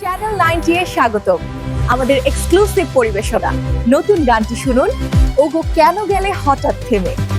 Channel ninety এ স্বাগত আমাদের exclusive পরিবেশনা। নতুন গানটি শুনুন। ওগো কেন গেলে হঠাৎ থেমে?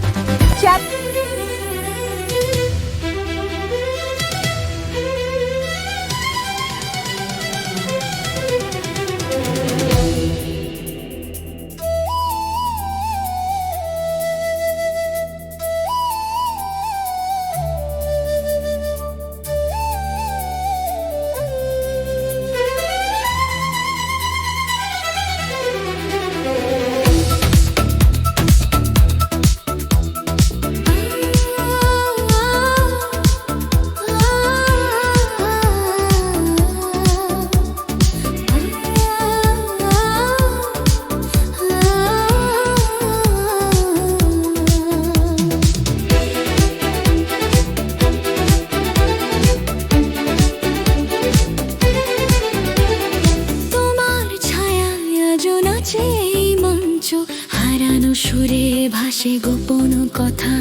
মঞ্চ হারানো সুরে ভাসে গোপন কথা।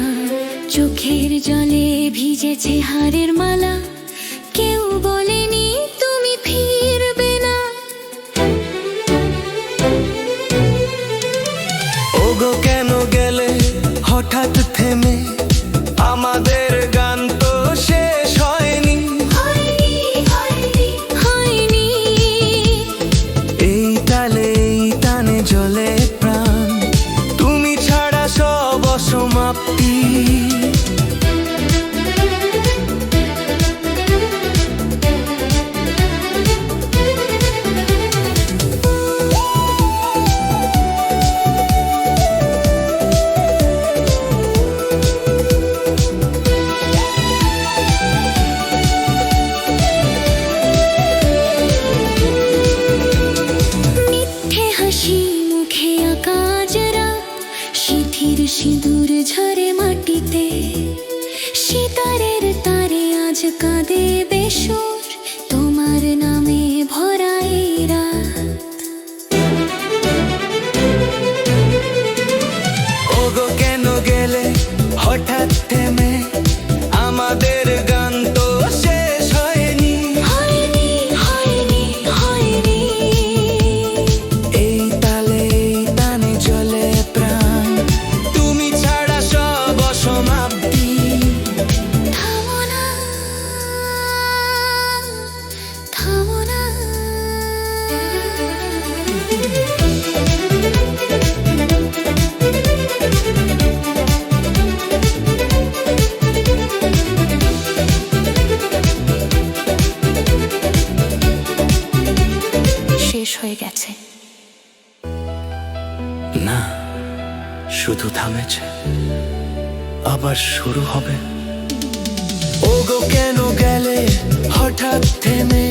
চোখের জলে ভিজেছে হারের মালা। か সিথির সিঁদুর ঝরে মাটিতে সিতারের তারে আজ কাঁদে বেসুর হয়ে গেছে। না শুধু থামেছে। আবার শুরু হবে। ওগো কেন গেলে? হঠাৎ থেমে